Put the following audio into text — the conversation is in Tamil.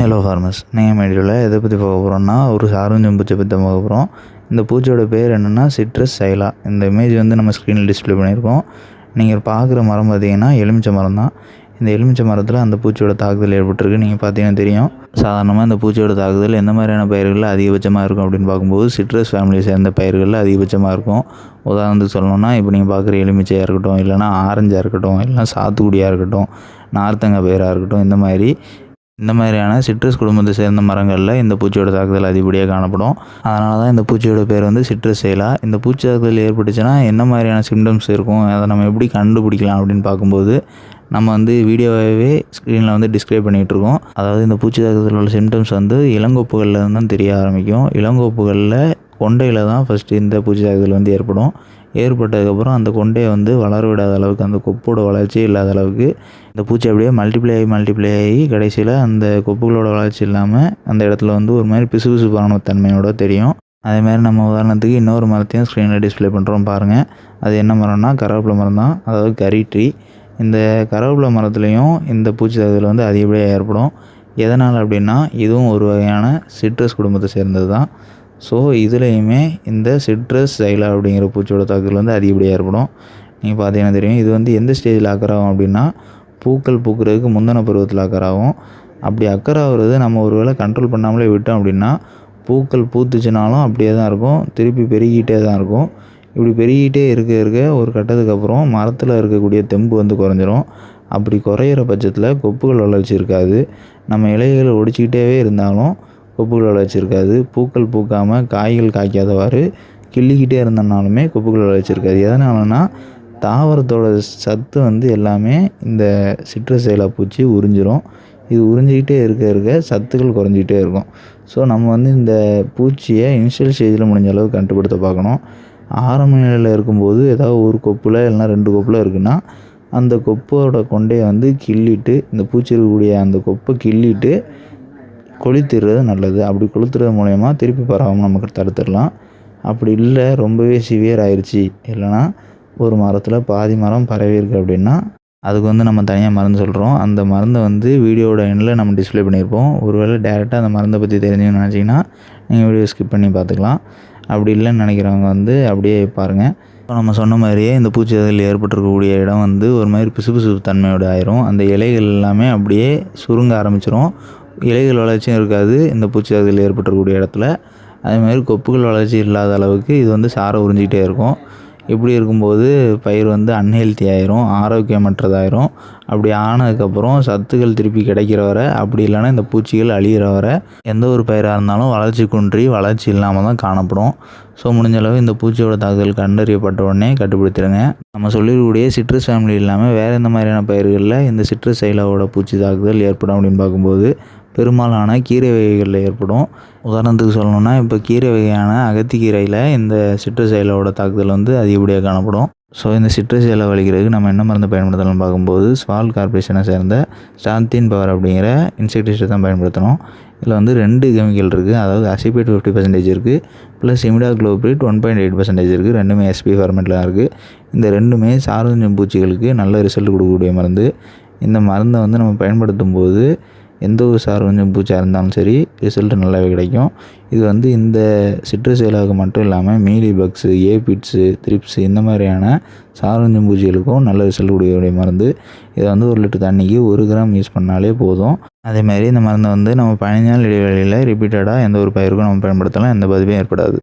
ஹலோ ஃபார்மஸ் நீங்கள் மீடியாவில் எதை பற்றி பார்க்க போகிறோம்னா ஒரு சாரஞ்சம் பூச்சை பற்றி தான் பார்க்க போகிறோம் இந்த பூச்சியோட பேர் என்னென்னா சிட்ரஸ் சைலா இந்த இமேஜ் வந்து நம்ம ஸ்க்ரீனில் டிஸ்ப்ளே பண்ணியிருக்கோம். நீங்கள் பார்க்குற மரம் பார்த்தீங்கன்னா எலுமிச்சை மரம் தான். இந்த எலுமிச்சை மரத்தில் அந்த பூச்சியோட தாக்குதல் ஏற்பட்டிருக்கு. நீங்கள் பார்த்தீங்கன்னா தெரியும். சாதாரணமாக இந்த பூச்சியோட தாக்குதல் எந்த மாதிரியான பயிர்களில் அதிகபட்சமாக இருக்கும் அப்படின்னு பார்க்கும்போது சிட்ரஸ் ஃபேமிலியை சேர்ந்த பயிர்களில் அதிகபட்சமாக இருக்கும். உதாரணத்துக்கு சொல்லணும்னா இப்போ நீங்கள் பார்க்குற எலுமிச்சையாக இருக்கட்டும் இல்லைனா ஆரஞ்சாக இருக்கட்டும் இல்லைனா சாத்துக்குடியாக இருக்கட்டும் நார்த்தங்காய் பயிராக இருக்கட்டும் இந்த மாதிரி இந்த மாதிரியான சிட்ரஸ் குடும்பத்தை சேர்ந்த மரங்களில் இந்த பூச்சியோட தாக்குதல் அதிகப்படியாக காணப்படும். அதனால தான் இந்த பூச்சியோட பேர் வந்து சிட்ரஸ் செயலா இந்த பூச்சி தாக்குதல் ஏற்பட்டுச்சுன்னா என்ன மாதிரியான சிம்டம்ஸ் இருக்கும் அதை நம்ம எப்படி கண்டுபிடிக்கலாம் அப்படின்னு பார்க்கும்போது நம்ம வந்து வீடியோவாகவே ஸ்க்ரீனில் வந்து டிஸ்கிரைப் பண்ணிகிட்ருக்கோம் அதாவது இந்த பூச்சி தாக்குதல் உள்ள சிம்டம்ஸ் வந்து இளங்கோப்புகளில் தான் தெரிய ஆரம்பிக்கும். இளங்கோப்புகளில் கொண்டையில் தான் ஃபஸ்ட்டு இந்த பூச்சி தாக்குதல் வந்து ஏற்படும். ஏற்பட்டதுக்கப்புறம் அந்த கொண்டையை வந்து வளர விடாத அளவுக்கு அந்த கொப்போட வளர்ச்சி இல்லாத அளவுக்கு இந்த பூச்சி அப்படியே மல்டிப்ளை ஆகி மல்டிப்ளை ஆகி கடைசியில் அந்த கொப்புகளோட வளர்ச்சி இல்லாமல் அந்த இடத்துல வந்து ஒரு மாதிரி பிசுபிசு பிசுப்பான தன்மையோட தெரியும். அதேமாதிரி நம்ம உதாரணத்துக்கு இன்னொரு மரத்தையும் ஸ்க்ரீனில் டிஸ்பிளே பண்ணுறோம் பாருங்கள் அது என்ன மரம்னா கருவேப்பிலை மரம் தான். அதாவது கரி ட்ரீ இந்த கருவேப்பிலை மரத்துலேயும் இந்த பூச்சி தாக்குதல் வந்து அதிகப்படியாக ஏற்படும். எதனால் அப்படின்னா இதுவும் ஒரு வகையான சிட்ரஸ் குடும்பத்தை சேர்ந்தது தான் ஸோ இதுலேயுமே இந்த சிட்ரஸ் சைலா அப்படிங்கிற பூச்சியோட தாக்குதல் வந்து அதிகப்படியாக ஏற்படும் நீங்கள் பார்த்தீங்கன்னா தெரியும் இது வந்து எந்த ஸ்டேஜில் அக்கறாகும் அப்படின்னா பூக்கள் பூக்கிறதுக்கு முந்தின பருவத்தில் அக்கறாகும் அப்படி அக்கறாகிறது நம்ம ஒரு வேளை கண்ட்ரோல் பண்ணாமலே விட்டோம் அப்படின்னா பூக்கள் பூத்துச்சுனாலும் அப்படியே தான் இருக்கும். திருப்பி பெருகிட்டே தான் இருக்கும். இப்படி பெருகிட்டே இருக்க இருக்க ஒரு கட்டத்துக்கு அப்புறம் மரத்தில் இருக்கக்கூடிய தெம்பு வந்து குறைஞ்சிரும். அப்படி குறையிற பட்சத்தில் கொப்புகள் வளர்ச்சி இருக்காது. நம்ம இலைகளை ஒடிச்சிக்கிட்டே இருந்தாலும் கொப்புகள் வச்சுருக்காது. பூக்கள் பூக்காமல் காய்கள் காய்க்காதவாறு கிள்ளிக்கிட்டே இருந்தனாலுமே கொப்புகளை வச்சுருக்காது. எதனாலனா தாவரத்தோட சத்து வந்து எல்லாமே இந்த சிட்ரஸ் இலை பூச்சி உறிஞ்சிரும். இது உறிஞ்சிக்கிட்டே இருக்க இருக்க சத்துக்கள் குறைஞ்சிக்கிட்டே இருக்கும். ஸோ நம்ம வந்து இந்த பூச்சியை இனிஷியல் ஸ்டேஜில் முடிஞ்ச அளவு கட்டுப்படுத்த பார்க்கணும். ஆரம்ப நிலையில் இருக்கும்போது ஏதாவது ஒரு கொப்பில் இல்லைனா ரெண்டு கொப்பில் இருக்குன்னா அந்த கொப்போட கொண்டையை வந்து கிள்ளிட்டு இந்த பூச்சி இருக்கக்கூடிய அந்த கொப்பை கிள்ளிட்டு கொளுத்திடுறது நல்லது. அப்படி கொளுத்துறது மூலயமா திருப்பி பரவாமல் நமக்கு தடுத்துடலாம். அப்படி இல்லை ரொம்பவே சிவியர் ஆயிடுச்சு இல்லைனா ஒரு மரத்தில் பாதி மரம் பரவி இருக்குது அப்படின்னா அதுக்கு வந்து நம்ம தனியாக மருந்து சொல்கிறோம் அந்த மருந்தை வந்து வீடியோட எண்ணில் நம்ம டிஸ்பிளே பண்ணியிருப்போம். ஒருவேளை டேரெக்டாக அந்த மருந்தை பற்றி தெரிஞ்சுன்னு நினச்சிங்கன்னா நீங்கள் வீடியோ ஸ்கிப் பண்ணி பார்த்துக்கலாம். அப்படி இல்லைன்னு நினைக்கிறவங்க வந்து அப்படியே பாருங்கள் இப்போ நம்ம சொன்ன மாதிரியே இந்த பூச்சிதல் ஏற்பட்டிருக்கக்கூடிய இடம் வந்து ஒரு மாதிரி பிசுபிசுப்பு தன்மையோட ஆயிரும். அந்த இலைகள் எல்லாமே அப்படியே சுருங்க ஆரம்பிச்சிரும். இலைகள் வளர்ச்சியும் இருக்காது. இந்த பூச்சி அதில் ஏற்பட்டிருக்கக்கூடிய இடத்துல. அதேமாதிரி கொப்புகள் வளர்ச்சி இல்லாத அளவுக்கு இது வந்து சாரை உறிஞ்சிக்கிட்டே இருக்கும். இப்படி இருக்கும்போது பயிர் வந்து அன்ஹெல்த்தி ஆயிரும் ஆரோக்கியமற்றதாயிரும். அப்படி ஆனதுக்கப்புறம் சத்துக்கள் திருப்பி கிடைக்கிற வரை அப்படி இல்லைன்னா இந்த பூச்சிகள் அழிகிற வரை எந்த ஒரு பயிராக இருந்தாலும் வளர்ச்சி குன்றி வளர்ச்சி இல்லாமல் தான் காணப்படும். ஸோ முடிஞ்ச அளவு இந்த பூச்சியோட தாக்குதல் கண்டறியப்பட்ட உடனே கட்டுப்படுத்திடுங்க. நம்ம சொல்லிருக்கக்கூடிய சிட்ரஸ் ஃபேமிலி இல்லாமல் வேறு எந்த மாதிரியான பயிர்களில் இந்த சிட்ரஸ் சைலாவோட பூச்சி தாக்குதல் ஏற்படும் அப்படின்னு பார்க்கும்போது பெரும்பாலான கீரை வகைகளில் ஏற்படும். உதாரணத்துக்கு சொல்லணும்னா இப்போ கீரை வகையான அகத்திக்கீரையில் இந்த சிட்ரஸ் செயலோட தாக்குதல் வந்து அதிகப்படியாக காணப்படும். ஸோ இந்த சிட்ரஸ் இலை வலிக்கிறதுக்கு நம்ம என்ன மருந்து பயன்படுத்தலாம்னு பார்க்கும்போது ஸ்வால் கார்பரேஷனை சேர்ந்த ஸ்டாந்தின் பவர் அப்படிங்கிற இன்செக்டிசைட் தான் பயன்படுத்தணும். இதில் வந்து ரெண்டு கெமிக்கல் இருக்குது அதாவது அசிபேட் ஃபிஃப்டி பர்சன்டேஜ் இருக்குது plus imidacloprid one point eight percentage இருக்குது ரெண்டுமே எஸ்பி ஃபார்மெட்டில் தான் இருக்குது இந்த ரெண்டுமே சாரஞ்சம் பூச்சிகளுக்கு நல்ல ரிசல்ட் கொடுக்கக்கூடிய மருந்து. இந்த மருந்தை வந்து நம்ம பயன்படுத்தும் போது எந்த ஒரு சார்வஞ்சம் பூச்சியாக இருந்தாலும் சரி ரிசல்ட் நல்லாவே கிடைக்கும். இது வந்து இந்த சிட்ரஸ் ஏலாவுக்கு மட்டும் இல்லாமல் மீலி பக்ஸு ஏபிட்ஸு த்ரிப்ஸு இந்த மாதிரியான சாரஞ்சம் பூச்சிகளுக்கும் நல்ல ரிசல்ட் கொடுக்கக்கூடிய மருந்து. இதை வந்து ஒரு லிட்டர் தண்ணிக்கு ஒரு கிராம் யூஸ் பண்ணாலே போதும். அதேமாதிரி இந்த மருந்தை வந்து நம்ம பதினஞ்சு நாள் இடைவெளியில் ரிப்பீட்டடாக எந்த ஒரு பயிருக்கும் நம்ம பயன்படுத்தலாம் எந்த பாதிப்பும் ஏற்படாது.